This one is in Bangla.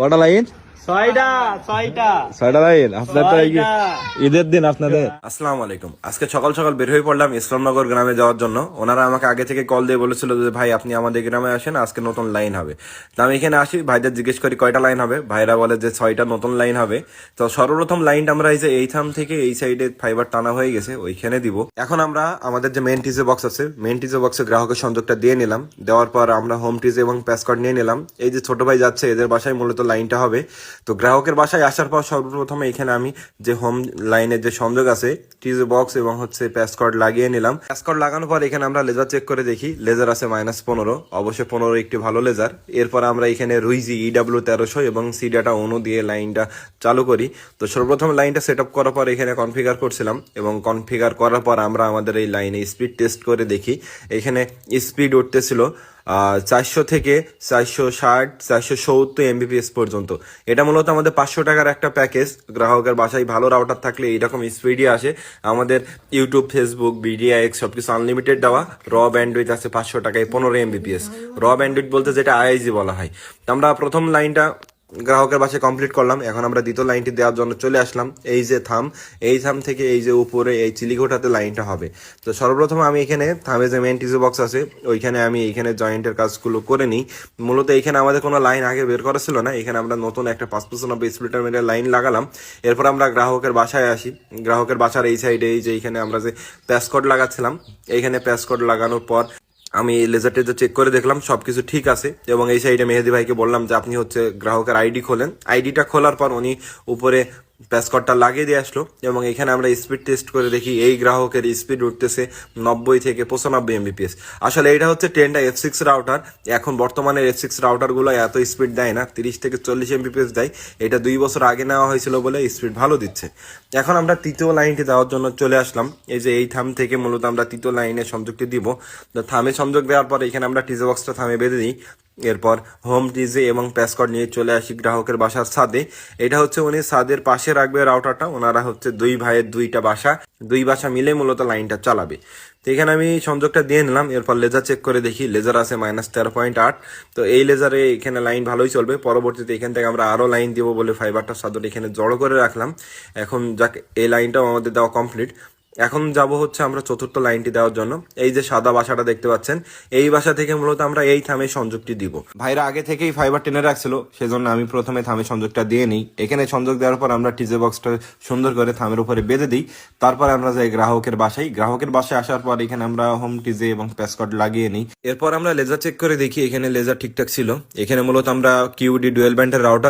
వడలైన్ লাইন ছয়টা। ছয়টা ছয়টা লাইন তো এই যে ছয়টা। ঈদের দিন আপনাদের। আসসালামু আলাইকুম। আজকে সকাল সকাল বের হয়ে পড়লাম ইসলামনগর গ্রামে যাওয়ার জন্য। ওনারা আমাকে আগে থেকে কল দিয়ে বলেছিল যে ভাই আপনি আমাদের গ্রামে আসেন আজকে নতুন লাইন হবে। তো আমি এখানে আসি ভাইদের জিজ্ঞেস করি কয়টা লাইন হবে? ভাইরা বলে যে ছয়টা নতুন লাইন হবে। তো সর্বপ্রথম লাইনটা আমরা এই যে এই থাম থেকে এই সাইডে ফাইবার টানা হয়ে গেছে ওইখানে দিব। এখন আমরা আমাদের যে মেন টিজে বক্স আছে মেন টিজে বক্সে গ্রাহকের সংযোগটা দিয়ে নিলাম। দেওয়ার পর আমরা হোম টিজে এবং প্যাসকট নিয়ে নিলাম। এই যে ছোট ভাই যাচ্ছে এদের বাসায় মূলত লাইনটা হবে। তো গ্রাহকের বাসায় আসার পর সর্বপ্রথমে এখানে আমি যে হোম লাইনের যে সংযোগ আছে টিজে বক্স এবং হচ্ছে প্যাসকট লাগিয়ে নিলাম। প্যাসকট লাগানোর পর এখানে আমরা লেজার চেক করে দেখি। লেজার আছে মাইনাস পনেরো। অবশ্যই পনেরো একটি ভালো লেজার এরপর আমরা এখানে রুইজি ইডাব্লিউ তেরোশো এবং সি ডাটা অনু দিয়ে লাইনটা চালু করি। তো সর্বপ্রথম লাইনটা সেট আপ করার পর এখানে কনফিগার করছিলাম এবং কনফিগার করার পর আমরা আমাদের এই লাইনে স্পিড টেস্ট করে দেখি। এখানে স্পিড উঠতেছিল। চারশো থেকে চারশো ষাট, চারশো সত্তর এমবিপিএস পর্যন্ত। এটা মূলত আমাদের পাঁচশো টাকার একটা প্যাকেজ। গ্রাহকের বাসায় ভালো রাউটার থাকলে এইরকম স্পিডই আসে। আমাদের ইউটিউব ফেসবুক বিডিআইএক্স সব কিছু আনলিমিটেড দেওয়া। র ব্যান্ডউইথ আছে পাঁচশো টাকায় পনেরো এমবিপিএস র ব্যান্ডউইথ বলতে যেটা আইআইজি বলা হয়। আমরা প্রথম লাইনটা গ্রাহকের বাসায় কমপ্লিট করলাম। এখন আমরা দ্বিতীয় লাইনটি দেওয়ার জন্য চলে আসলাম। এই যে থাম, এই থাম থেকে এই যে উপরে এই চিলিঘোটাতে লাইনটা হবে। তো সর্বপ্রথম আমি এখানে থামে যে মেন টিজু বক্স আছে, ওইখানে আমি এইখানে জয়েন্টের কাজগুলো করে নিই। মূলত এইখানে আমাদের কোনো লাইন আগে বের করা ছিল না। এখানে আমরা নতুন একটা পাঁচ পঁচানব্বই স্প্লিটার মেরে লাইন লাগালাম। এরপর আমরা গ্রাহকের বাসায় আসি। গ্রাহকের বাসার এই সাইডে এই যে এইখানে আমরা যে প্যাসকোড লাগাচ্ছিলাম এইখানে প্যাসকোড লাগানোর পর আমি লেজার টেজার চেক করে দেখলাম সব কিছু ঠিক আছে। এবং এই সাইডে মেহেদি ভাইকে বললাম যে, আপনি হচ্ছে গ্রাহকের আইডি খোলেন। আইডিটা খোলার পর উনি উপরে প্যাসকটটা লাগিয়ে দিয়ে আসলো এবং এখানে আমরা স্পিড টেস্ট করে দেখি এই গ্রাহকের স্পিড উঠতেছে নব্বই থেকে পঁচানব্বই এমবিপিএস আসলে এটা হচ্ছে টেনটা এফ সিক্স রাউটার এখন বর্তমানে এফ সিক্স রাউটারগুলো এত স্পিড দেয় না, তিরিশ থেকে চল্লিশ এমবিপিএস দেয়। এটা দুই বছর আগে নেওয়া হয়েছিল বলে স্পিড ভালো দিচ্ছে। এখন আমরা তৃতীয় লাইনটি দেওয়ার জন্য চলে আসলাম। এই যে এই থাম থেকে মূলত আমরা তৃতীয় লাইনে সংযোগটি দিব। তো থামে সংযোগ দেওয়ার পর এখানে আমরা টিজে বক্সটা থামে বেঁধে দিই। এরপর হোম ডিজে এবং প্যাসকট নিয়ে চলে আসি গ্রাহকের বাসার ছাদে। এটা হচ্ছে উনি ছাদের পাশে রাখবে রাউটারটা। ওনারা হচ্ছে দুই ভাইয়ের দুইটা বাসা। দুই বাসা মিলে মূলত লাইনটা চালাবে। তো এখানে আমি সংযোগটা দিয়ে নিলাম। এরপর লেজার চেক করে দেখি লেজার আছে মাইনাস তেরো পয়েন্ট আট। তো এই লেজারে এখানে লাইন ভালোই চলবে। পরবর্তীতে এখান থেকে আমরা আরও লাইন দিব বলে ফাইবারটা সাদর এখানে জড়ো করে রাখলাম। এখন যাক, এই লাইনটাও আমাদের দেওয়া কমপ্লিট। এখন যাব হচ্ছে আমরা চতুর্থ লাইনটি দেওয়ার জন্য। এই যে সাদা বাসাটা দেখতে পাচ্ছেন এই বাসা থেকে মূলত আমরা এই থামে সংযোগটি দিব। ভাইরা আগে থেকেই ফাইবার টেনে রাখছিল সেজন্য আমি প্রথমে থামে সংযোগটা দিয়ে নিই। এখানে সংযোগ দেওয়ার পর আমরা টিজে বক্সটা সুন্দর করে থামের উপরে বেঁধে দিই। তারপর আমরা যাই গ্রাহকের বাসায়। গ্রাহকের বাসায় আসার পর এখানে আমরা হোম টিজে এবং প্যাসকট লাগিয়ে নিই। এরপর আমরা লেজার চেক করে দেখি এখানে লেজার ঠিকঠাক ছিল। এখানে মূলত আমরা কিউডি ডুয়েল ব্যান্ডের রাউটার